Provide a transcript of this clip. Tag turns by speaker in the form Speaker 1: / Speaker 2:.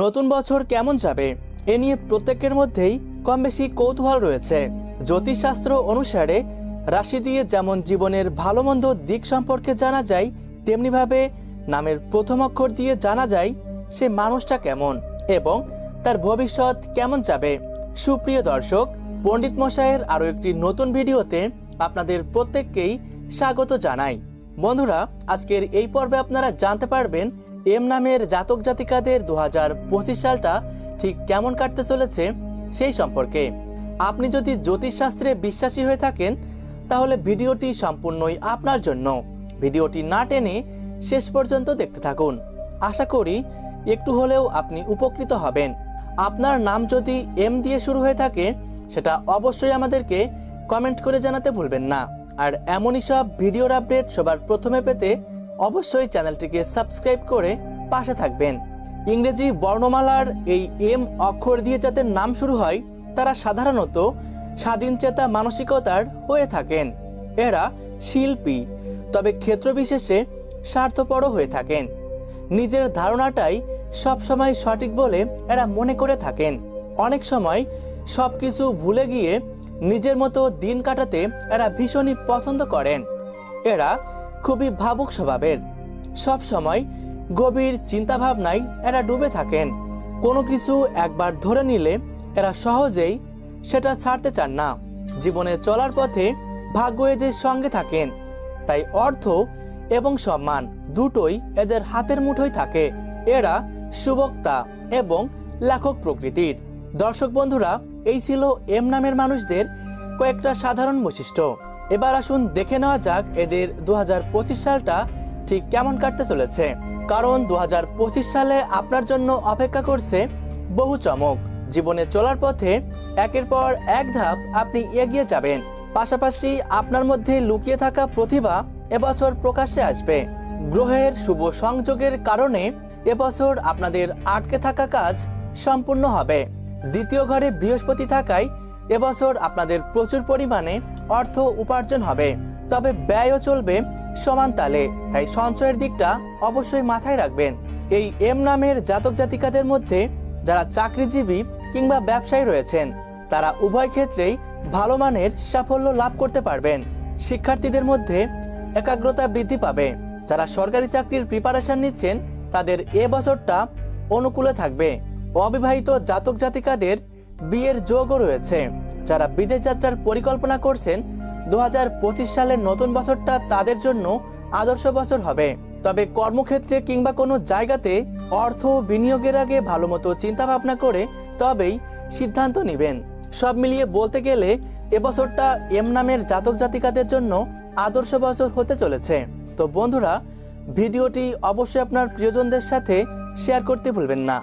Speaker 1: নতুন বছর কেমন যাবে? এ নিয়ে প্রত্যেকের মধ্যেই কম বেশি কৌতূহল রয়েছে। জ্যোতিষশাস্ত্র অনুসারে, রাশি দিয়ে যেমন জীবনের ভালো মন্দ দিক সম্পর্কে জানা যায়, তেমনিভাবে নামের প্রথম অক্ষর দিয়ে জানা যায় সে মানুষটা কেমন এবং তার ভবিষ্যৎ কেমন যাবে। সুপ্রিয় দর্শক, পণ্ডিত মশাইয়ের আরও একটি নতুন ভিডিওতে আপনাদের প্রত্যেককেই স্বাগত জানাই। বন্ধুরা, আজকের এই পর্বে আপনারা জানতে পারবেন এম নামের জাতক জাতিকাদের দু হাজার পঁচিশ সালটা ঠিক কেমন কাটতে চলেছে সেই সম্পর্কে। আপনি যদি জ্যোতিষশাস্ত্রে বিশ্বাসী হয়ে থাকেন, তাহলে ভিডিওটি সম্পূর্ণই আপনার জন্য। ভিডিওটি না টেনে শেষ পর্যন্ত দেখতে থাকুন। আশা করি একটু হলেও আপনি উপকৃত হবেন। আপনার নাম যদি এম দিয়ে শুরু হয়ে থাকে, সেটা অবশ্যই আমাদেরকে কমেন্ট করে জানাতে ভুলবেন না। আর এমনই সব ভিডিওর আপডেট সবার প্রথমে পেতে অবশ্যই চ্যানেলটিকে সাবস্ক্রাইব করে পাশে থাকবেন। ইংরেজি বর্ণমালার এই এম অক্ষর দিয়ে যাদের নাম শুরু হয়, তারা সাধারণত স্বাধীনচেতা মানসিকতার হয়ে থাকেন। এরা শিল্পী, তবে ক্ষেত্রবিশেষে স্বার্থপরও হয়ে থাকেন। নিজের ধারণাটাই সবসময় সঠিক বলে এরা মনে করে থাকেন। অনেক সময় সব কিছু ভুলে গিয়ে নিজের মতো দিন কাটাতে এরা ভীষণই পছন্দ করেন। এরা খুবই ভাবুক স্বভাবের। সব সময় গভীর চিন্তাভাবনায় এরা ডুবে থাকেন। কোনো কিছু একবার ধরে নিলে এরা সহজেই সেটা ছাড়তে চান না। জীবনে চলার পথে ভাগ্য এদের সঙ্গে থাকেন। তাই অর্থ এবং সম্মান দুটোই এদের হাতের মুঠোয় থাকে। এরা সুবক্তা এবং লেখক প্রকৃতির। দর্শক বন্ধুরা, এই ছিল এম নামের মানুষদের কয়েকটা সাধারণ বৈশিষ্ট্য। এবার আসুন দেখে নেওয়া যাক এদের দুহাজার পঁচিশ সালটা ঠিক কেমন কাটতে চলেছে। কারণ দুহাজার পঁচিশ সালে আপনার জন্য অপেক্ষা করছে বহু চমক। জীবনে চলার পথে একের পর এক ধাপ আপনি এগিয়ে যাবেন। পাশাপাশি আপনার মধ্যে লুকিয়ে থাকা প্রতিভা এবছর প্রকাশ্যে আসবে। গ্রহের শুভ সংযোগের কারণে এবছর আপনাদের আটকে থাকা কাজ সম্পূর্ণ হবে। দ্বিতীয় ঘরে বৃহস্পতি থাকায় এবছর আপনাদের প্রচুর পরিমাণে অর্থ উপার্জন হবে। তবে ব্যয়ও চলবে সমান তালে। তাই সঞ্চয়ের দিকটা অবশ্যই মাথায় রাখবেন। এই এম নামের জাতক জাতিকাদের মধ্যে যারা চাকরিজীবী কিংবা ব্যবসায়ী রয়েছেন, তারা উভয় ক্ষেত্রেই ভালো মানের সাফল্য লাভ করতে পারবেন। শিক্ষার্থীদের মধ্যে একাগ্রতা বৃদ্ধি পাবে। যারা সরকারি চাকরির প্রিপারেশন নিচ্ছেন, তাদের এ বছরটা অনুকূলে থাকবে। অবিবাহিত জাতক জাতিকাদের বিয়ের যোগও রয়েছে। যারা বিদেশ যাত্রার পরিকল্পনা করছেন দু হাজার পঁচিশ সালের নতুন বছরটা তাদের জন্য আদর্শ বছর হবে। তবে কর্মক্ষেত্রে কিংবা কোনো জায়গাতে অর্থ বিনিয়োগের আগে ভালো মতো চিন্তা ভাবনা করে তবেই সিদ্ধান্ত নেবেন। সব মিলিয়ে বলতে গেলে এবছরটা এম নামের জাতক জাতিকাদের জন্য আদর্শ বছর হতে চলেছে। তো বন্ধুরা, ভিডিওটি অবশ্যই আপনার প্রিয়জনদের সাথে শেয়ার করতে ভুলবেন না।